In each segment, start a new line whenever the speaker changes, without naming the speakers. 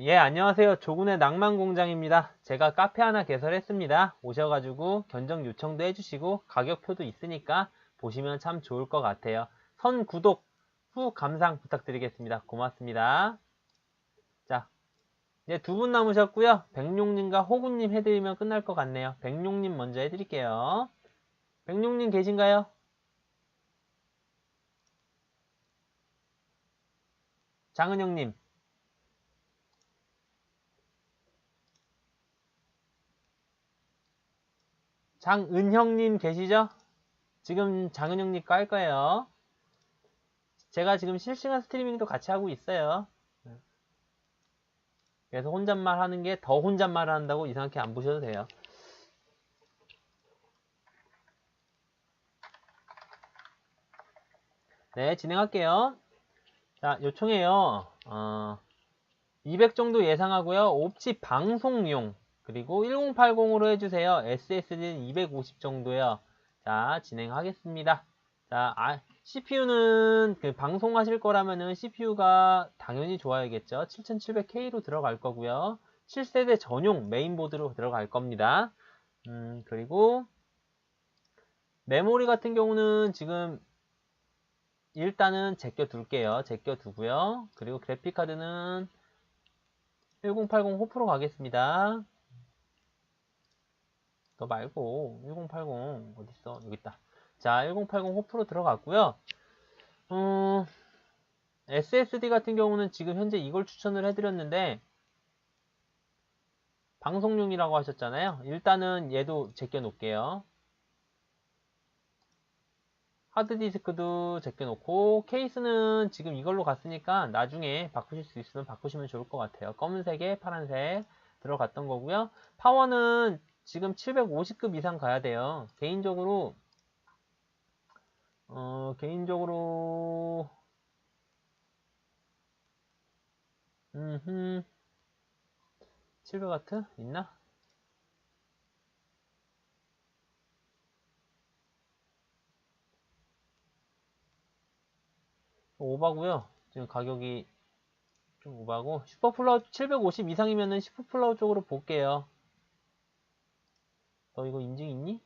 예, 안녕하세요. 조군의 낭만공장입니다. 제가 카페 하나 개설했습니다. 오셔가지고 견적 요청도 해주시고 가격표도 있으니까 보시면 참 좋을 것 같아요. 선 구독 후 감상 부탁드리겠습니다. 고맙습니다. 자, 이제 두 분 남으셨고요. 백룡님과 호구님 해드리면 끝날 것 같네요. 백룡님 먼저 해드릴게요. 백룡님 계신가요? 장은영님. 장은형님 계시죠? 지금 장은형님 깔 거예요. 제가 지금 실시간 스트리밍도 같이 하고 있어요. 그래서 혼잣말 하는 게 더 혼잣말 한다고 이상하게 안 보셔도 돼요. 네, 진행할게요. 자, 요청해요. 어, 200 정도 예상하고요. 옵치 방송용 그리고 1080으로 해주세요. SSD는 250 정도요. 자, 진행하겠습니다. 자, 아, CPU는 그 방송하실 거라면은 CPU가 당연히 좋아야겠죠. 7700K로 들어갈 거고요. 7세대 전용 메인보드로 들어갈 겁니다. 음, 그리고 메모리 같은 경우는 지금 일단은 제껴 둘게요. 제껴 두고요. 그리고 그래픽카드는 1080 호프로 가겠습니다. 너 말고 1080 어딨어? 여기 있다. 자, 1080 호프로 들어갔고요. 어, SSD 같은 경우는 지금 현재 이걸 추천을 해드렸는데 방송용이라고 하셨잖아요. 일단은 얘도 제껴 놓을게요. 하드디스크도 제껴 놓고 케이스는 지금 이걸로 갔으니까 나중에 바꾸실 수 있으면 바꾸시면 좋을 것 같아요. 검은색에 파란색 들어갔던 거고요. 파워는 지금 750급 이상 가야 돼요. 개인적으로 어, 개인적으로 음흠 700W 있나? 오바고요. 지금 가격이 좀 오바고 슈퍼플라우 750 이상이면은 슈퍼플라우 쪽으로 볼게요. 너 이거 인증 있니?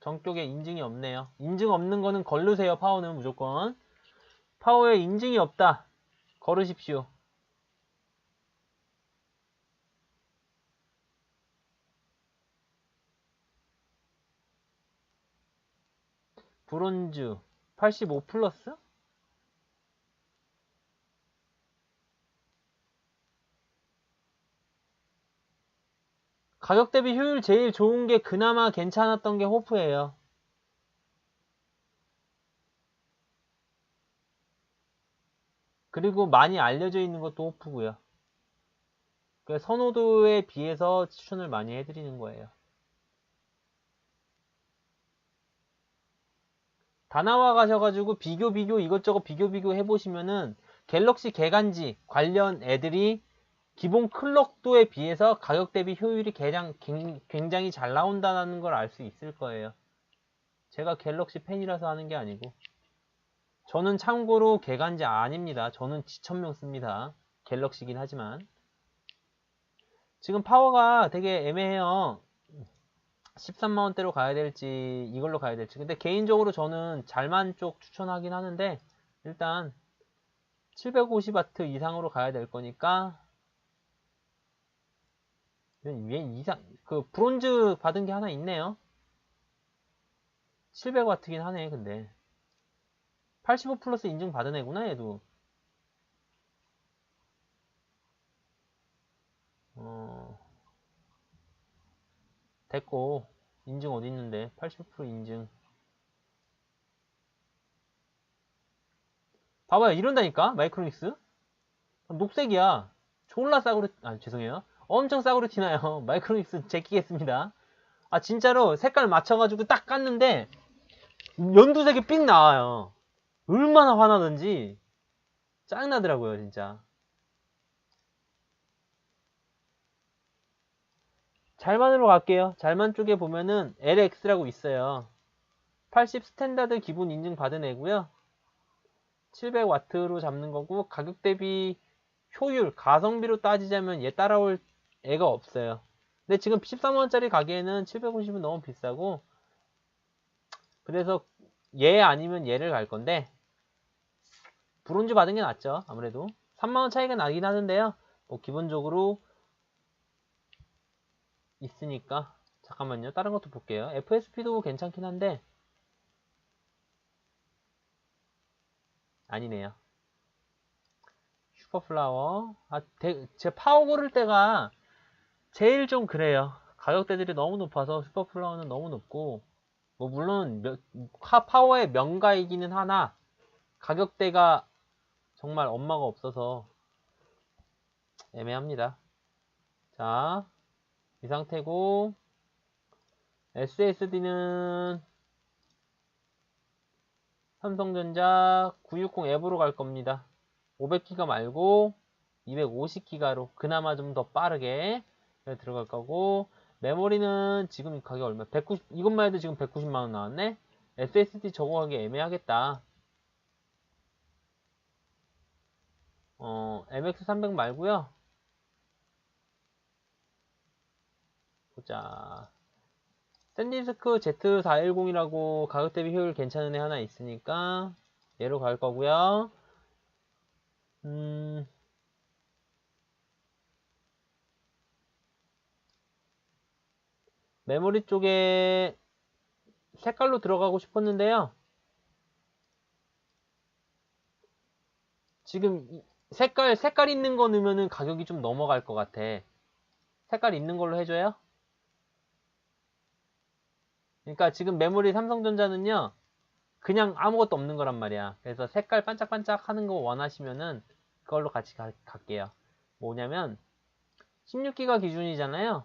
정격에 인증이 없네요. 인증 없는 거는 걸르세요. 파워는 무조건. 파워에 인증이 없다. 걸으십시오. 브론즈 85 플러스? 가격 대비 효율 제일 좋은 게 그나마 괜찮았던 게 호프예요. 그리고 많이 알려져 있는 것도 호프고요. 그 선호도에 비해서 추천을 많이 해드리는 거예요. 다 나와 가셔가지고 비교 비교 이것저것 비교 비교 해보시면은 갤럭시 개간지 관련 애들이 기본 클럭도에 비해서 가격 대비 효율이 굉장히, 굉장히 잘 나온다는 걸 알 수 있을 거예요. 제가 갤럭시 팬이라서 하는 게 아니고 저는 참고로 개간지 아닙니다. 저는 지천명 씁니다. 갤럭시긴 하지만 지금 파워가 되게 애매해요. 13만원대로 가야 될지 이걸로 가야 될지 근데 개인적으로 저는 잘만 쪽 추천하긴 하는데 일단 750W 이상으로 가야 될 거니까 위에 이상 그 브론즈 받은 게 하나 있네요. 700W긴 하네 근데. 85 플러스 인증 받은 애구나 얘도. 어. 됐고 인증 어디 있는데? 80% 인증. 봐봐요 이런다니까 마이크로닉스? 녹색이야. 졸라 싸구려 아 죄송해요 엄청 싸구려 티나요 마이크로닉스 제끼겠습니다 아 진짜로 색깔 맞춰가지고 딱 깠는데 연두색이 삑 나와요 얼마나 화나든지 짜증나더라고요 진짜 잘만으로 갈게요. 잘만 쪽에 보면은 LX라고 있어요. 80 스탠다드 기본 인증 받은 애고요. 700W로 잡는 거고 가격 대비 효율, 가성비로 따지자면 얘 따라올 애가 없어요. 근데 지금 13만원짜리 가기에는 750은 너무 비싸고 그래서 얘 아니면 얘를 갈 건데 브론즈 받은 게 낫죠. 아무래도 3만원 차이가 나긴 하는데요. 뭐 기본적으로 있으니까 잠깐만요. 다른 것도 볼게요. FSP도 괜찮긴 한데 아니네요. 슈퍼플라워 아, 대, 제 파워 고를 때가 제일 좀 그래요. 가격대들이 너무 높아서 슈퍼플라워는 너무 높고 뭐 물론 몇, 파워의 명가이기는 하나 가격대가 정말 엄마가 없어서 애매합니다. 자, 이 상태고 SSD는 삼성전자 960 앱으로 갈 겁니다. 500기가 말고 250기가로 그나마 좀 더 빠르게 들어갈 거고 메모리는 지금 가격 얼마? 190 이것만 해도 지금 190만원 나왔네? SSD 저거 하기 애매하겠다. 어, MX300 말고요 보자. 샌디스크 Z410이라고 가격 대비 효율 괜찮은 애 하나 있으니까 얘로 갈 거고요. 음, 메모리 쪽에 색깔로 들어가고 싶었는데요. 지금 색깔 색깔 있는 거 넣으면은 가격이 좀 넘어갈 것 같아. 색깔 있는 걸로 해줘요? 그러니까 지금 메모리 삼성전자는요. 그냥 아무것도 없는 거란 말이야. 그래서 색깔 반짝반짝 하는 거 원하시면은 그걸로 같이 가, 갈게요. 뭐냐면 16기가 기준이잖아요.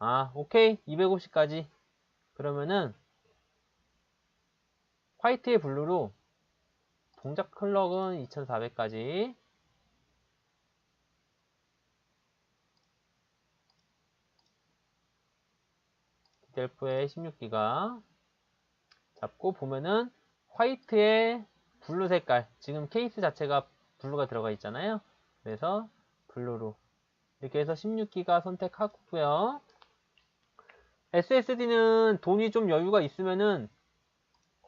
아, 오케이. 250까지. 그러면은 화이트의 블루로 동작 클럭은 2400까지. 델프의 16기가 잡고 보면은 화이트의 블루 색깔. 지금 케이스 자체가 블루가 들어가 있잖아요. 그래서 블루로. 이렇게 해서 16기가 선택하고요 SSD는 돈이 좀 여유가 있으면은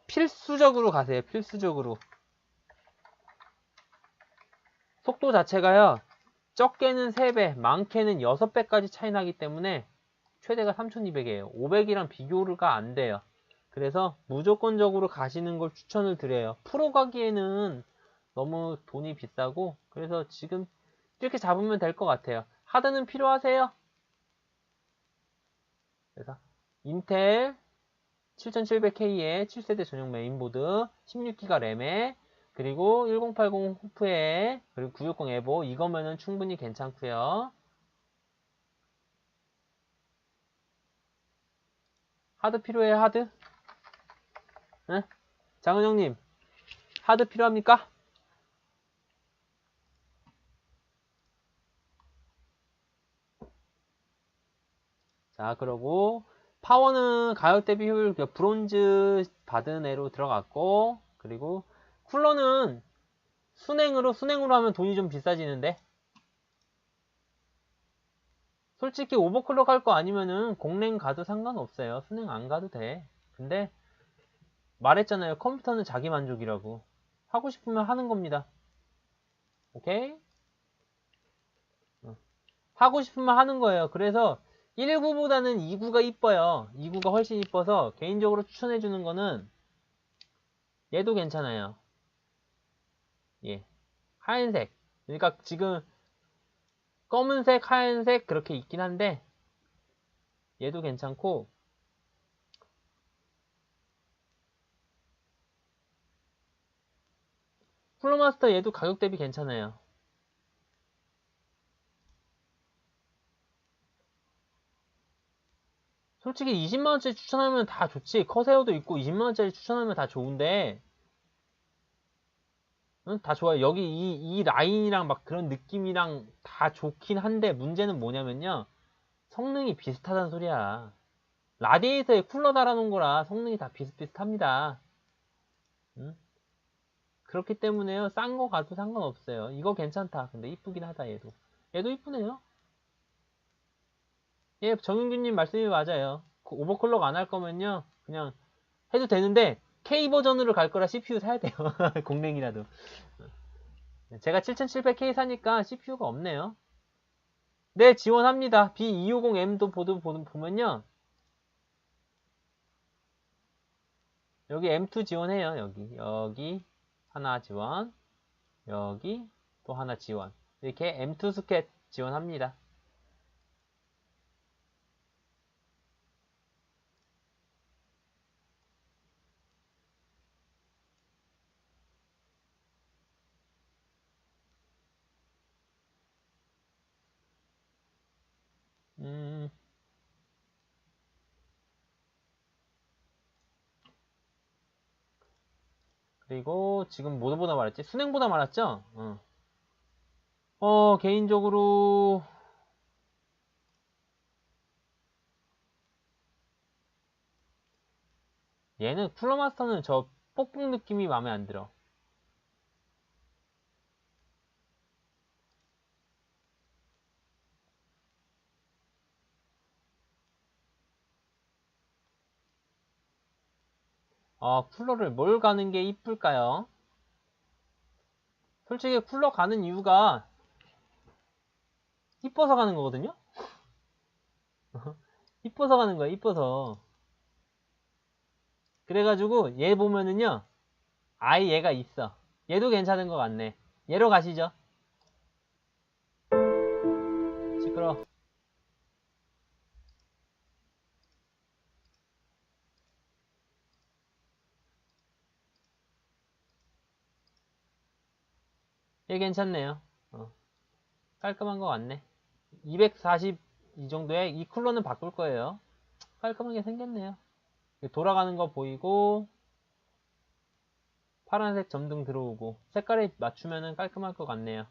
필수적으로 가세요 필수적으로 속도 자체가요 적게는 3배 많게는 6배까지 차이 나기 때문에 최대가 3200이에요. 500이랑 비교가 안 돼요. 그래서 무조건적으로 가시는 걸 추천을 드려요. 프로 가기에는 너무 돈이 비싸고 그래서 지금 이렇게 잡으면 될 것 같아요. 하드는 필요하세요? 그래서 인텔 7700K에 7세대 전용 메인보드 16기가 램에 그리고 1080 호프에 그리고 960 에보 이거면은 충분히 괜찮고요. 하드 필요해요, 하드? 네? 장은영님, 하드 필요합니까? 자, 그러고, 파워는 가격 대비 효율, 그 브론즈 받은 애로 들어갔고, 그리고, 쿨러는 순행으로, 순행으로 하면 돈이 좀 비싸지는데, 솔직히 오버클럭 할 거 아니면은 공랭 가도 상관없어요. 순행 안 가도 돼. 근데 말했잖아요. 컴퓨터는 자기 만족이라고. 하고 싶으면 하는 겁니다. 오케이? 어. 하고 싶으면 하는 거예요. 그래서 1구보다는 2구가 이뻐요. 2구가 훨씬 이뻐서 개인적으로 추천해주는 거는 얘도 괜찮아요. 예. 하얀색. 그러니까 지금 검은색, 하얀색 그렇게 있긴 한데 얘도 괜찮고 플로마스터 얘도 가격 대비 괜찮아요. 솔직히 20만원짜리 추천하면 다 좋지. 커세어도 있고 20만원짜리 추천하면 다 좋은데 응? 다 좋아요. 여기 이, 이 라인이랑 막 그런 느낌이랑 다 좋긴 한데 문제는 뭐냐면요. 성능이 비슷하다는 소리야. 라디에이터에 쿨러 달아놓은 거라 성능이 다 비슷비슷합니다. 응? 그렇기 때문에요. 싼 거 가도 상관없어요. 이거 괜찮다. 근데 이쁘긴 하다 얘도. 얘도 이쁘네요. 예, 정윤규님 말씀이 맞아요. 그 오버클럭 안 할 거면요. 그냥 해도 되는데 K 버전으로 갈 거라 CPU 사야 돼요. 공랭이라도. 제가 7700K 사니까 CPU가 없네요. 네, 지원합니다. B250M도 보도 보면요. 여기 M2 지원해요. 여기. 여기 하나 지원. 여기 또 하나 지원. 이렇게 M2 스캣 지원합니다. 음. 그리고 지금 뭐보다 말했지? 순행보다 말았죠? 어. 어, 개인적으로 얘는 쿨러마스터는 저 뽁뽁 느낌이 마음에 안 들어. 어, 쿨러를 뭘 가는 게 이쁠까요? 솔직히 쿨러 가는 이유가 이뻐서 가는 거거든요? 이뻐서 가는 거야, 이뻐서. 그래가지고 얘 보면은요, 아이 얘가 있어. 얘도 괜찮은 것 같네. 얘로 가시죠. 시끄러. 얘 괜찮네요. 어. 깔끔한 것 같네. 240 이 정도에 이 쿨러는 바꿀 거예요. 깔끔하게 생겼네요. 돌아가는 거 보이고 파란색 점등 들어오고 색깔에 맞추면 깔끔할 것 같네요.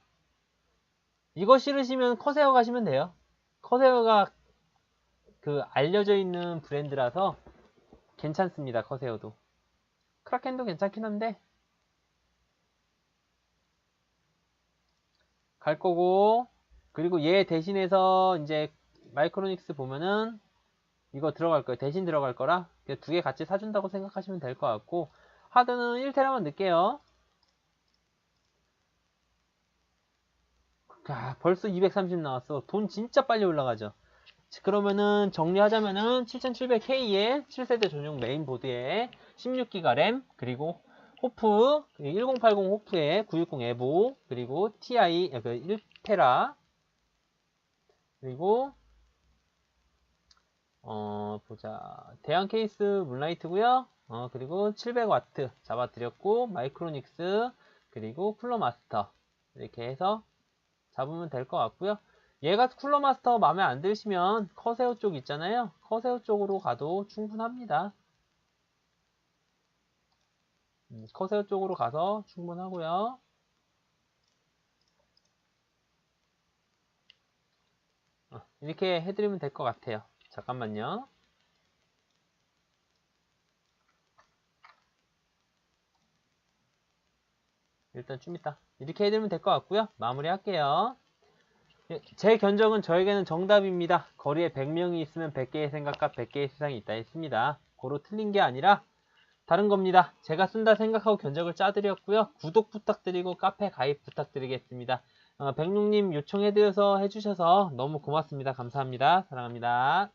이거 싫으시면 커세어 가시면 돼요. 커세어가 그 알려져 있는 브랜드라서 괜찮습니다. 커세어도. 크라켄도 괜찮긴 한데 갈 거고 그리고 얘 대신해서 이제 마이크로닉스 보면은 이거 들어갈 거예요. 대신 들어갈 거라 두 개 같이 사준다고 생각하시면 될 것 같고 하드는 1테라만 넣을게요. 야, 벌써 230 나왔어. 돈 진짜 빨리 올라가죠. 그러면은 정리하자면은 7700K에 7세대 전용 메인보드에 16기가 램 그리고 호프 1080 호프에 960 에보 그리고 TI 1테라 그리고 어 보자. 대형 케이스 문라이트고요. 어 그리고 700W 잡아드렸고 마이크로닉스 그리고 쿨러 마스터. 이렇게 해서 잡으면 될 것 같고요. 얘가 쿨러 마스터 마음에 안 드시면 커세어 쪽 있잖아요. 커세어 쪽으로 가도 충분합니다 음, 커세어 쪽으로 가서 충분하고요. 어, 이렇게 해드리면 될 것 같아요. 잠깐만요. 일단 좀 이따 이렇게 해드리면 될 것 같고요. 마무리 할게요. 예, 제 견적은 저에게는 정답입니다. 거리에 100명이 있으면 100개의 생각과 100개의 세상이 있다 했습니다. 고로 틀린 게 아니라 다른 겁니다. 제가 쓴다 생각하고 견적을 짜드렸고요. 구독 부탁드리고 카페 가입 부탁드리겠습니다. 어, 백룡님 요청해드려서 해주셔서 너무 고맙습니다. 감사합니다. 사랑합니다.